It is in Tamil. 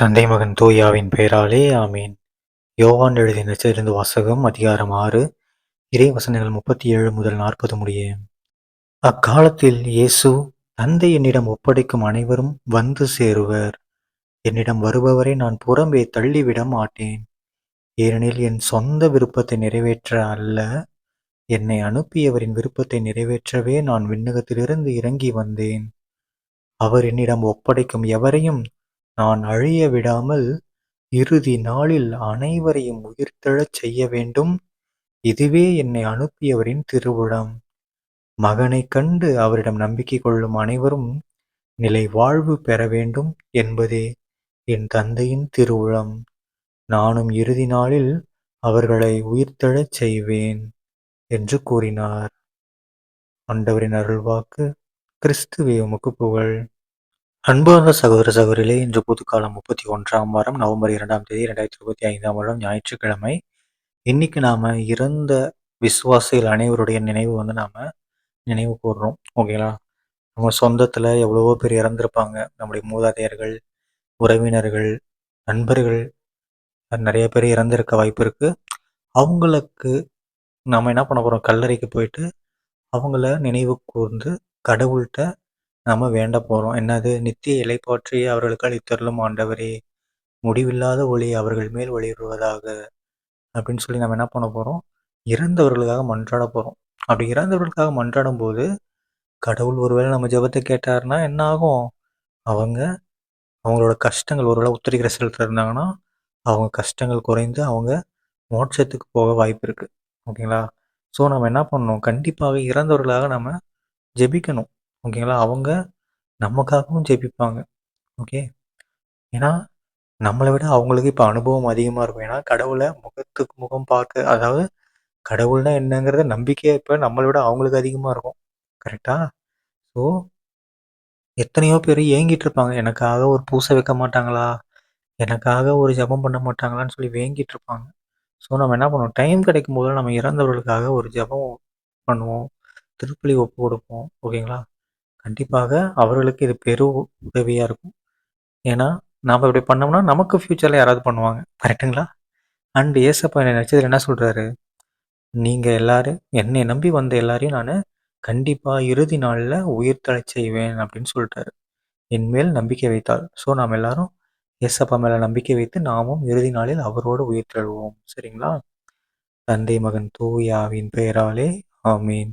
தந்தை மகன் தூயாவின் பெயராலே ஆமீன். யோவான் எழுதிய நச்சிலிருந்து வாசகம் அதிகாரம் ஆறு இறை வசனங்கள் முப்பத்தி ஏழு முதல் நாற்பது முடிய. அக்காலத்தில் இயேசு தந்தை என்னிடம் ஒப்படைக்கும் அனைவரும் வந்து சேருவர். என்னிடம் வருபவரை நான் புறம்பே தள்ளிவிட மாட்டேன். ஏனெனில் என் சொந்த விருப்பத்தை நிறைவேற்ற அல்ல. என்னை அனுப்பியவரின் விருப்பத்தை நிறைவேற்றவே நான் விண்ணகத்திலிருந்து இறங்கி வந்தேன். அவர் என்னிடம் ஒப்படைக்கும் எவரையும் நான் அழிய விடாமல் இறுதி நாளில் அனைவரையும் உயிர்த்தெழச் செய்ய வேண்டும். இதுவே என்னை அனுப்பியவரின் திருவுளம். மகனைக் கண்டு அவரிடம் நம்பிக்கை கொள்ளும் அனைவரும் நிலை வாழ்வு பெற வேண்டும் என்பதே என் தந்தையின் திருவுளம். நானும் இறுதி நாளில் அவர்களை உயிர்த்தெழச் செய்வேன் என்று கூறினார். ஆண்டவரின் அருள்வாக்கு கிறிஸ்துவே உமக்கு புகழ். அன்பார்ந்த சகோதர சகோதரிகளே இன்று புதுக்காலம் முப்பத்தி ஒன்றாம் வாரம் நவம்பர் இரண்டாம் தேதி இரண்டாயிரத்தி இருபத்தி ஐந்தாம் வருடம் ஞாயிற்றுக்கிழமை. இன்னைக்கு நாம இறந்த விசுவாசிகள் அனைவருடைய நினைவு வந்து நாம நினைவு கூறுறோம் ஓகேங்களா? நம்ம சொந்தத்துல எவ்வளவோ பேர் இறந்திருப்பாங்க. நம்முடைய மூதாதையர்கள் உறவினர்கள் நண்பர்கள் நிறைய பேர் இறந்திருக்க வாய்ப்பு இருக்கு. அவங்களுக்கு நாம என்ன பண்ண போறோம்? கல்லறைக்கு போயிட்டு அவங்கள நினைவு கூர்ந்து கடவுள்கிட்ட நம்ம வேண்ட போறோம். என்னது? நித்திய இலைப்பாற்றி அவர்களுக்கு அளித்தருளும் ஆண்டவரே. முடிவில்லாத ஒளி அவர்கள் மேல் ஒளிருவதாக அப்படின்னு சொல்லி நம்ம என்ன பண்ண போறோம்? இறந்தவர்களுக்காக மன்றாட போறோம். அப்படி இறந்தவர்களுக்காக மன்றாடும் போது கடவுள் ஒருவேளை நம்ம ஜெபத்தை கேட்டாருன்னா என்ன ஆகும்? அவங்க அவங்களோட கஷ்டங்கள் ஒருவேளை உத்தரிக்கிற செலுத்த இருந்தாங்கன்னா அவங்க கஷ்டங்கள் குறைந்து அவங்க மோட்சத்துக்கு போக வாய்ப்பு இருக்கு. ஓகேங்களா? ஸோ நம்ம என்ன பண்ணணும்? கண்டிப்பாக இறந்தவர்களாக நம்ம ஜெபிக்கணும். ஓகேங்களா அவங்க நமக்காகவும் ஜெபிப்பாங்க. ஓகே ஏன்னா நம்மளை விட அவங்களுக்கு இப்போ அனுபவம் அதிகமாக இருக்கும். ஏன்னா கடவுளை முகத்துக்கு முகம் பார்க்க அதாவது கடவுள்னா என்னங்கிறத நம்பிக்கையாக இப்போ நம்மளை விட அவங்களுக்கு அதிகமாக இருக்கும். கரெக்டாக ஸோ எத்தனையோ பேர் ஏங்கிட்டு இருப்பாங்க. எனக்காக ஒரு பூசை வைக்க மாட்டாங்களா? எனக்காக ஒரு ஜெபம் பண்ண மாட்டாங்களான்னு சொல்லி வேங்கிட்டு இருப்பாங்க. ஸோ நம்ம என்ன பண்ணுவோம்? டைம் கிடைக்கும் போது நம்ம இறந்தவர்களுக்காக ஒரு ஜெபம் பண்ணுவோம். திருப்பலி ஒப்பு கொடுப்போம். ஓகேங்களா கண்டிப்பாக அவர்களுக்கு இது பெரு உதவியாக இருக்கும். ஏன்னா நாம் இப்படி பண்ணோம்னா நமக்கு ஃப்யூச்சரில் யாராவது பண்ணுவாங்க. கரெக்டுங்களா அண்ட் ஏசப்பா என்ன நினச்சது என்ன சொல்கிறாரு நீங்கள் எல்லாரும் என்னை நம்பி வந்த எல்லாரையும் நான் கண்டிப்பாக இறுதி நாளில் உயிர் தழை செய்வேன் அப்படின்னு சொல்லிட்டாரு என்மேல் நம்பிக்கை வைத்தால். ஸோ நாம் எல்லாரும் ஏசப்பா மேலே நம்பிக்கை வைத்து நாமும் இறுதி நாளில் அவரோடு உயிர் தழுவோம். சரிங்களா? தந்தை மகன் தூயாவின் பெயராலே ஆமீன்.